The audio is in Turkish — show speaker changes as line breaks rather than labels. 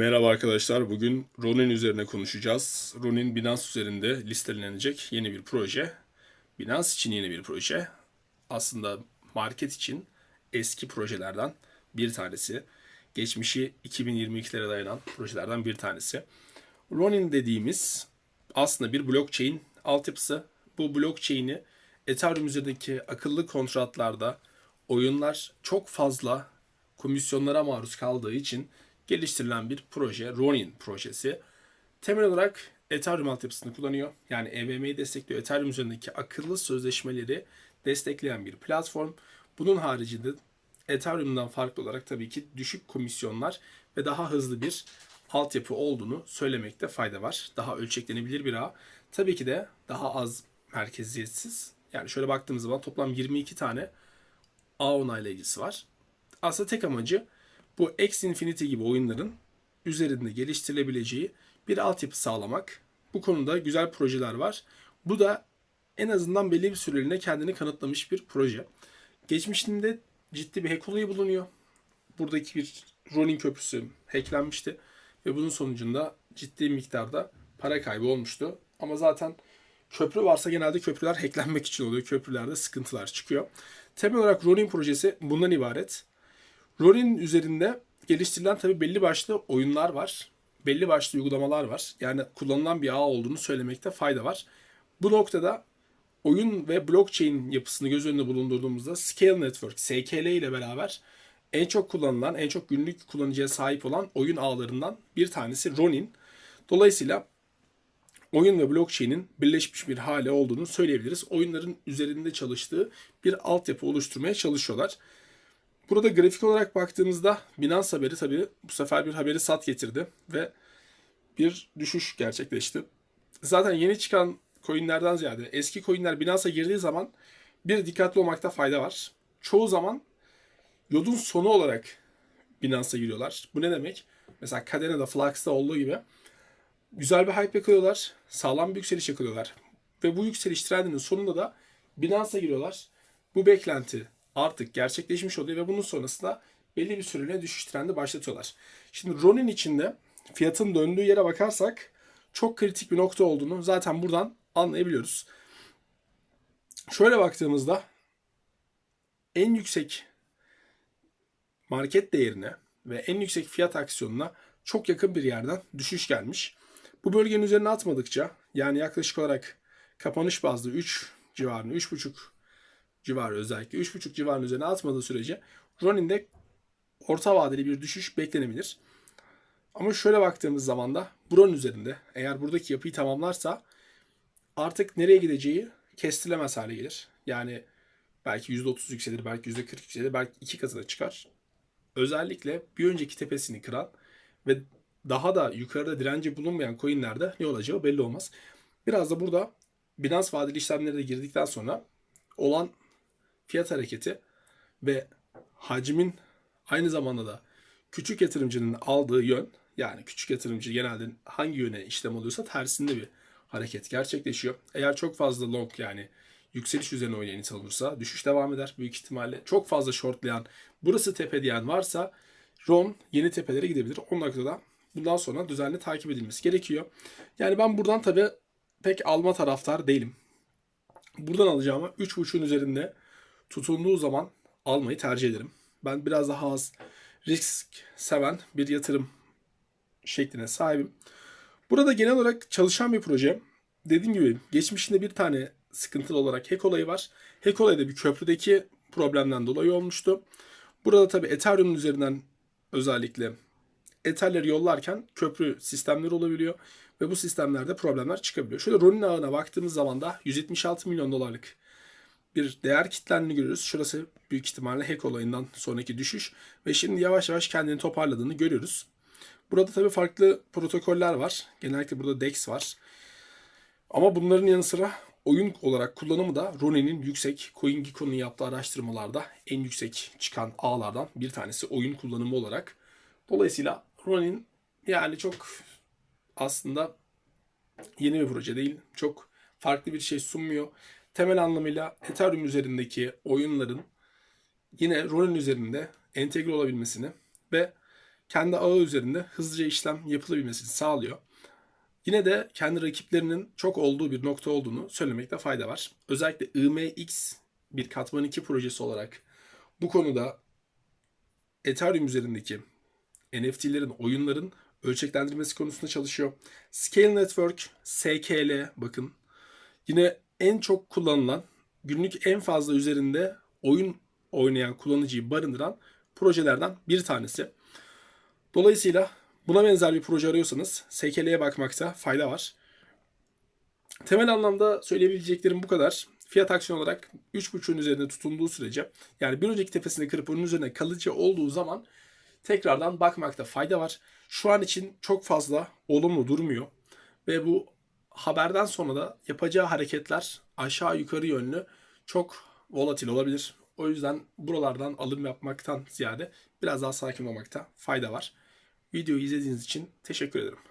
Merhaba arkadaşlar. Bugün Ronin üzerine konuşacağız. Ronin Binance üzerinde listelenecek yeni bir proje. Binance için yeni bir proje. Aslında market için eski projelerden bir tanesi. Geçmişi 2022'lere dayanan projelerden bir tanesi. Ronin dediğimiz aslında bir blockchain altyapısı. Bu blockchain'i Ethereum üzerindeki akıllı kontratlarda oyunlar çok fazla komisyonlara maruz kaldığı için geliştirilen bir proje, Ronin projesi. Temel olarak Ethereum altyapısını kullanıyor. Yani EVM'yi destekliyor. Ethereum üzerindeki akıllı sözleşmeleri destekleyen bir platform. Bunun haricinde Ethereum'dan farklı olarak tabii ki düşük komisyonlar ve daha hızlı bir altyapı olduğunu söylemekte fayda var. Daha ölçeklenebilir bir ağ. Tabii ki de daha az merkeziyetsiz. Yani şöyle baktığımız zaman toplam 22 tane ağ onaylayıcısı var. Aslında tek amacı bu X Infinity gibi oyunların üzerinde geliştirilebileceği bir altyapı sağlamak. Bu konuda güzel projeler var. Bu da en azından belli bir süreliğine kendini kanıtlamış bir proje. Geçmişinde ciddi bir hack olayı bulunuyor. Buradaki bir Ronin köprüsü hacklenmişti ve bunun sonucunda ciddi miktarda para kaybı olmuştu. Ama zaten köprü varsa genelde köprüler hacklenmek için oluyor. Köprülerde sıkıntılar çıkıyor. Temel olarak Ronin projesi bundan ibaret. Ronin üzerinde geliştirilen tabi belli başlı oyunlar var. Belli başlı uygulamalar var. Yani kullanılan bir ağ olduğunu söylemekte fayda var. Bu noktada oyun ve blockchain yapısını göz önünde bulundurduğumuzda Scale Network, SKL ile beraber en çok kullanılan, en çok günlük kullanıcıya sahip olan oyun ağlarından bir tanesi Ronin. Dolayısıyla oyun ve blockchain'in birleşmiş bir hale olduğunu söyleyebiliriz. Oyunların üzerinde çalıştığı bir altyapı oluşturmaya çalışıyorlar. Burada grafik olarak baktığımızda Binance haberi tabii bu sefer bir haberi sat getirdi ve bir düşüş gerçekleşti. Zaten yeni çıkan coinlerden ziyade eski coinler Binance'a girdiği zaman bir dikkatli olmakta fayda var. Çoğu zaman yolun sonu olarak Binance'a giriyorlar. Bu ne demek? Mesela Cadena'da, Flux'ta olduğu gibi güzel bir hype yakalıyorlar. Sağlam bir yükseliş yakalıyorlar. Ve bu yükseliş trendinin sonunda da Binance'a giriyorlar. Bu beklenti artık gerçekleşmiş oluyor ve bunun sonrasında belli bir süreliğine düşüş trendi başlatıyorlar. Şimdi Ronin içinde fiyatın döndüğü yere bakarsak çok kritik bir nokta olduğunu zaten buradan anlayabiliyoruz. Şöyle baktığımızda en yüksek market değerine ve en yüksek fiyat aksiyonuna çok yakın bir yerden düşüş gelmiş. Bu bölgenin üzerine atmadıkça yani yaklaşık olarak kapanış bazlı 3 civarını 3.5 civarı özellikle 3.5 civarının üzerine atmadığı sürece Ronin'de orta vadeli bir düşüş beklenebilir. Ama şöyle baktığımız zaman da Bron üzerinde eğer buradaki yapıyı tamamlarsa artık nereye gideceği kestilemez hale gelir. Yani belki %30 yükselir, belki %40 yükselir, belki iki katına çıkar. Özellikle bir önceki tepesini kıran ve daha da yukarıda direnci bulunmayan coinlerde ne olacağı belli olmaz. Biraz da burada Binance vadeli işlemlere de girdikten sonra olan fiyat hareketi ve hacmin aynı zamanda da küçük yatırımcının aldığı yön yani küçük yatırımcı genelde hangi yöne işlem alıyorsa tersinde bir hareket gerçekleşiyor. Eğer çok fazla long yani yükseliş üzerine oynayan insan olursa düşüş devam eder büyük ihtimalle. Çok fazla shortlayan burası tepe diyen varsa RON yeni tepelere gidebilir. 10 dakikada bundan sonra düzenli takip edilmesi gerekiyor. Yani ben buradan tabi pek alma taraftar değilim. Buradan alacağıma 3.5'ün üzerinde tutunduğu zaman almayı tercih ederim. Ben biraz daha az risk seven bir yatırım şekline sahibim. Burada genel olarak çalışan bir proje. Dediğim gibi geçmişinde bir tane sıkıntılı olarak hack olayı var. Hack olayı da bir köprüdeki problemden dolayı olmuştu. Burada tabi Ethereum üzerinden özellikle Ether'leri yollarken köprü sistemleri olabiliyor ve bu sistemlerde problemler çıkabiliyor. Şöyle Ronin ağına baktığımız zaman da 176 milyon dolarlık bir değer kitlendiğini görüyoruz. Şurası büyük ihtimalle hack olayından sonraki düşüş ve şimdi yavaş yavaş kendini toparladığını görüyoruz. Burada tabii farklı protokoller var. Genellikle burada DEX var. Ama bunların yanı sıra oyun olarak kullanımı da Ronin'in yüksek, CoinGecko'nun yaptığı araştırmalarda en yüksek çıkan ağlardan bir tanesi oyun kullanımı olarak. Dolayısıyla Ronin yani çok aslında yeni bir proje değil. Çok farklı bir şey sunmuyor temel anlamıyla Ethereum üzerindeki oyunların yine Ronin üzerinde entegre olabilmesini ve kendi ağı üzerinde hızlıca işlem yapılabilmesini sağlıyor. Yine de kendi rakiplerinin çok olduğu bir nokta olduğunu söylemekte fayda var. Özellikle IMX bir katman 2 projesi olarak bu konuda Ethereum üzerindeki NFT'lerin, oyunların ölçeklendirmesi konusunda çalışıyor. Scale Network, SKL bakın. Yine en çok kullanılan, günlük en fazla üzerinde oyun oynayan kullanıcıyı barındıran projelerden bir tanesi. Dolayısıyla buna benzer bir proje arıyorsanız SKL'ye bakmakta fayda var. Temel anlamda söyleyebileceklerim bu kadar. Fiyat aksiyon olarak 3.5'ün üzerinde tutunduğu sürece yani bir önceki tepesinde kırıp onun üzerine kalıcı olduğu zaman tekrardan bakmakta fayda var. Şu an için çok fazla olumlu durmuyor ve bu haberden sonra da yapacağı hareketler aşağı yukarı yönlü çok volatil olabilir. O yüzden buralardan alım yapmaktan ziyade biraz daha sakin olmakta fayda var. Videoyu izlediğiniz için teşekkür ederim.